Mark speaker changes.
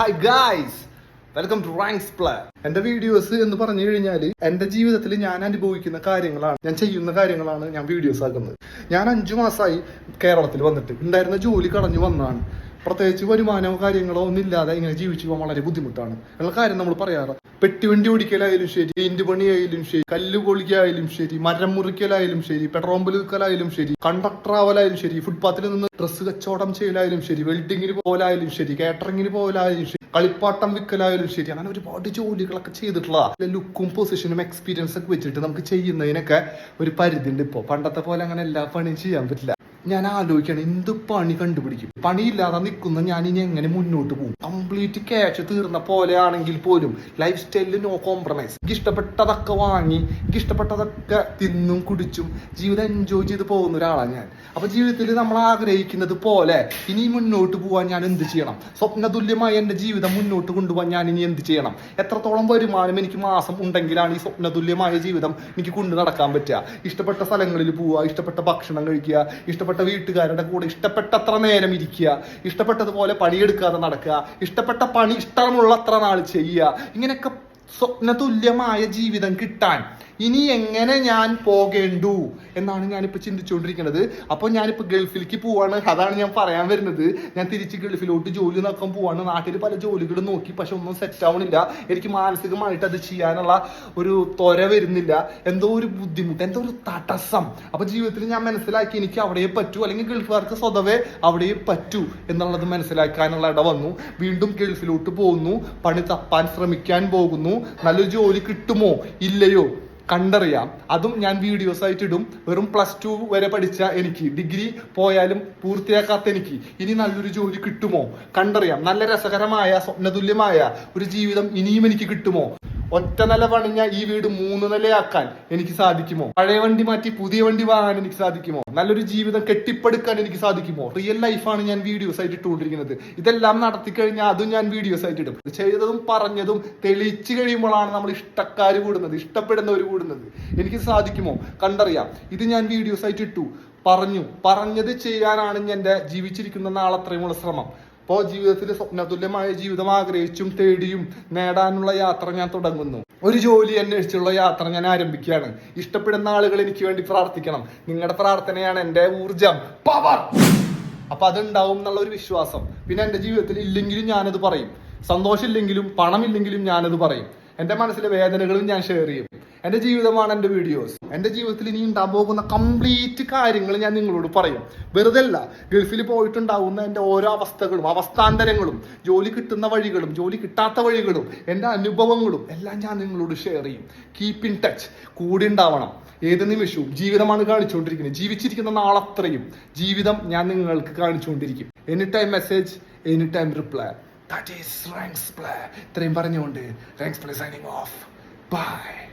Speaker 1: Hi guys welcome to ranks play എന്റെ videos എന്ന് പറഞ്ഞു കഴിഞ്ഞാൽ എന്റെ ജീവിതത്തിൽ ഞാൻ അനുഭവിക്കുന്ന കാര്യങ്ങളാണ്. ഞാൻ ചെയ്യുന്ന കാര്യങ്ങളാണ് ഞാൻ വീഡിയോസ് ആക്കുന്നത്. ഞാൻ അഞ്ചു മാസമായി കേരളത്തിൽ വന്നിട്ട്. ഉണ്ടായിരുന്ന ജോലി കളഞ്ഞു വന്നതാണ്. പ്രത്യേകിച്ച് വരുമാനമോ കാര്യങ്ങളോ ഒന്നും ഇല്ലാതെ ഇങ്ങനെ ജീവിച്ചു പോകാൻ വളരെ ബുദ്ധിമുട്ടാണ്. ഉള്ള കാര്യം നമ്മൾ പറയാറ്. പെട്ടിവണ്ടി ഓടിക്കലായാലും ശരി പെയിന്റ് പണിയായാലും ശരി കല്ല് പൊളിക്കായാലും ശരി മരം മുറിക്കലായാലും ശരി പെട്രോൾ വിൽക്കലായാലും ശരി കണ്ടക്ടർ ആവലായാലും ശരി ഫുട്പാത്തിൽ നിന്ന് ഡ്രസ്സ് കച്ചവടം ചെയ്യലായാലും ശരി വെൽഡിങ്ങിന് പോലായാലും ശരി കാറ്ററിങ്ങിന് പോലായാലും ശരി കളിപ്പാട്ടം വിൽക്കലായാലും ശരി അങ്ങനെ ഒരുപാട് ജോലികളൊക്കെ ചെയ്തിട്ടുള്ള ലുക്കും പൊസിഷനും എക്സ്പീരിയൻസ് ഒക്കെ വെച്ചിട്ട് നമുക്ക് ചെയ്യുന്നതിനൊക്കെ ഒരു പരിധി ഉണ്ട് ഇപ്പോൾ പണ്ടത്തെ പോലെ അങ്ങനെ എല്ലാ പണിയും ചെയ്യാൻ പറ്റില്ല. ഞാൻ ആലോചിക്കണം എന്ത് പണി കണ്ടുപിടിക്കും? പണിയില്ലാതെ നിൽക്കുന്ന ഞാൻ ഇനി എങ്ങനെ മുന്നോട്ട് പോകും? കംപ്ലീറ്റ് ക്യാഷ് തീർന്ന പോലെ ആണെങ്കിൽ പോലും ലൈഫ് സ്റ്റൈലിൽ നോ കോംപ്രമൈസ് എനിക്ക് ഇഷ്ടപ്പെട്ടതൊക്കെ വാങ്ങി എനിക്ക് ഇഷ്ടപ്പെട്ടതൊക്കെ തിന്നും കുടിച്ചും ജീവിതം എൻജോയ് ചെയ്ത് പോകുന്ന ഒരാളാണ് ഞാൻ. അപ്പൊ ജീവിതത്തിൽ നമ്മൾ ആഗ്രഹിക്കുന്നത് പോലെ ഇനി മുന്നോട്ട് പോകാൻ ഞാൻ എന്ത് ചെയ്യണം? സ്വപ്നതുല്യമായ എന്റെ ജീവിതം മുന്നോട്ട് കൊണ്ടുപോകാൻ ഞാൻ ഇനി എന്ത് ചെയ്യണം? എത്രത്തോളം വരുമാനം എനിക്ക് മാസം ഉണ്ടെങ്കിലാണ് ഈ സ്വപ്നതുല്യമായ ജീവിതം എനിക്ക് കൊണ്ടു നടക്കാൻ പറ്റുക? ഇഷ്ടപ്പെട്ട സ്ഥലങ്ങളിൽ പോവുക ഇഷ്ടപ്പെട്ട ഭക്ഷണം കഴിക്കുക ഇഷ്ടപ്പെട്ട വീട്ടുകാരുടെ കൂടെ ഇഷ്ടപ്പെട്ടത്ര നേരം ഇരിക്കുക ഇഷ്ടപ്പെട്ടതുപോലെ പണിയെടുക്കാതെ നടക്കുക ഇഷ്ടപ്പെട്ട പണി ഇഷ്ടമുള്ള അത്ര നാൾ ചെയ്യുക ഇങ്ങനെയൊക്കെ സ്വപ്നതുല്യമായ ജീവിതം കിട്ടാൻ ഇനി എങ്ങനെ ഞാൻ പോകേണ്ടു? എന്നാണ് ഞാനിപ്പോൾ ചിന്തിച്ചുകൊണ്ടിരിക്കുന്നത്. അപ്പോൾ ഞാനിപ്പോൾ ഗൾഫിലേക്ക് പോവാണ്. അതാണ് ഞാൻ പറയാൻ വരുന്നത്. ഞാൻ തിരിച്ച് ഗൾഫിലോട്ട് ജോലി നോക്കാൻ പോവാണ്. നാട്ടിൽ പല ജോലികളും നോക്കി പക്ഷെ ഒന്നും സെറ്റ് ആവണില്ല. എനിക്ക് മാനസികമായിട്ട് അത് ചെയ്യാനുള്ള ഒരു ത്വര വരുന്നില്ല. എന്തോ ഒരു ബുദ്ധിമുട്ട് എന്തോ ഒരു തടസ്സം. അപ്പോൾ ജീവിതത്തിൽ ഞാൻ മനസ്സിലാക്കി എനിക്ക് അവിടെ പറ്റൂ. അല്ലെങ്കിൽ ഗൾഫുകാർക്ക് സ്വതവേ അവിടെ പറ്റൂ എന്നുള്ളത് മനസ്സിലാക്കാനുള്ള ഇട വന്നു. വീണ്ടും ഗൾഫിലോട്ട് പോകുന്നു പണി തപ്പാൻ ശ്രമിക്കാൻ പോകുന്നു. നല്ലൊരു ജോലി കിട്ടുമോ? ഇല്ലയോ? കണ്ടറിയാം. അതും ഞാൻ വീഡിയോസ് ആയിട്ട് ഇടും. വെറും പ്ലസ് ടു വരെ പഠിച്ച എനിക്ക്. ഡിഗ്രി പോയാലും പൂർത്തിയാക്കാത്ത എനിക്ക്. ഇനി നല്ലൊരു ജോലി കിട്ടുമോ? കണ്ടറിയാം. നല്ല രസകരമായ സ്വപ്നതുല്യമായ ഒരു ജീവിതം ഇനിയും എനിക്ക് കിട്ടുമോ? ഒറ്റ നില പണിഞ്ഞ ഈ വീട് മൂന്ന് നിലയാക്കാൻ എനിക്ക് സാധിക്കുമോ? പഴയ വണ്ടി മാറ്റി പുതിയ വണ്ടി വാങ്ങാൻ എനിക്ക് സാധിക്കുമോ? നല്ലൊരു ജീവിതം കെട്ടിപ്പടുക്കാൻ എനിക്ക് സാധിക്കുമോ? റിയൽ ലൈഫാണ് ഞാൻ വീഡിയോസ് ആയിട്ട് ഇട്ടുകൊണ്ടിരിക്കുന്നത്. ഇതെല്ലാം നടത്തി കഴിഞ്ഞാൽ അതും ഞാൻ വീഡിയോസ് ആയിട്ട് ഇടും. ചെയ്തതും പറഞ്ഞതും തെളിയിച്ചു കഴിയുമ്പോഴാണ് നമ്മൾ ഇഷ്ടക്കാർ കൂടുന്നത് ഇഷ്ടപ്പെടുന്നവർ കൂടുന്നത്. എനിക്ക് സാധിക്കുമോ? കണ്ടറിയാം. ഇത് ഞാൻ വീഡിയോസ് ആയിട്ട് ഇട്ടു. പറഞ്ഞു. പറഞ്ഞത് ചെയ്യാനാണ് എന്റെ ജീവിച്ചിരിക്കുന്ന നാളത്രയുമുള്ള ശ്രമം. അപ്പോൾ ജീവിതത്തിൽ സ്വപ്നതുല്യമായ ജീവിതം ആഗ്രഹിച്ചും തേടിയും നേടാനുള്ള യാത്ര ഞാൻ തുടങ്ങുന്നു. ഒരു ജോലി അന്വേഷിച്ചുള്ള യാത്ര ഞാൻ ആരംഭിക്കുകയാണ്. ഇഷ്ടപ്പെടുന്ന ആളുകൾ എനിക്ക് വേണ്ടി പ്രാർത്ഥിക്കണം. നിങ്ങളുടെ പ്രാർത്ഥനയാണ് എന്റെ ഊർജം പവർ അപ്പൊ അതുണ്ടാവും എന്നുള്ള ഒരു വിശ്വാസം. പിന്നെ എന്റെ ജീവിതത്തിൽ ഇല്ലെങ്കിലും ഞാനത് പറയും. സന്തോഷമില്ലെങ്കിലും പണമില്ലെങ്കിലും ഞാനത് പറയും. എന്റെ മനസ്സിലെ വേദനകളും ഞാൻ ഷെയർ ചെയ്യും. എന്റെ ജീവിതമാണ് എന്റെ വീഡിയോസ് എന്റെ ജീവിതത്തിൽ ഇനി ഉണ്ടാകാൻ പോകുന്ന കംപ്ലീറ്റ് കാര്യങ്ങൾ ഞാൻ നിങ്ങളോട് പറയും. വെറുതെ അല്ല ഗൾഫിൽ പോയിട്ടുണ്ടാവുന്ന എന്റെ ഓരോ അവസ്ഥകളും അവസ്ഥാന്തരങ്ങളും ജോലി കിട്ടുന്ന വഴികളും ജോലി കിട്ടാത്ത വഴികളും എന്റെ അനുഭവങ്ങളും എല്ലാം ഞാൻ നിങ്ങളോട് ഷെയർ ചെയ്യും. കീപ്പ് ഇൻ ടച്ച് കൂടി ഉണ്ടാവണം. ഏത് നിമിഷവും ജീവിതമാണ് കാണിച്ചുകൊണ്ടിരിക്കുന്നത്. ജീവിച്ചിരിക്കുന്ന നാളത്രയും ജീവിതം ഞാൻ നിങ്ങൾക്ക് കാണിച്ചുകൊണ്ടിരിക്കും. Any time message any time reply that is ranks play ഇത്രയും പറഞ്ഞുകൊണ്ട് ranks play signing off bye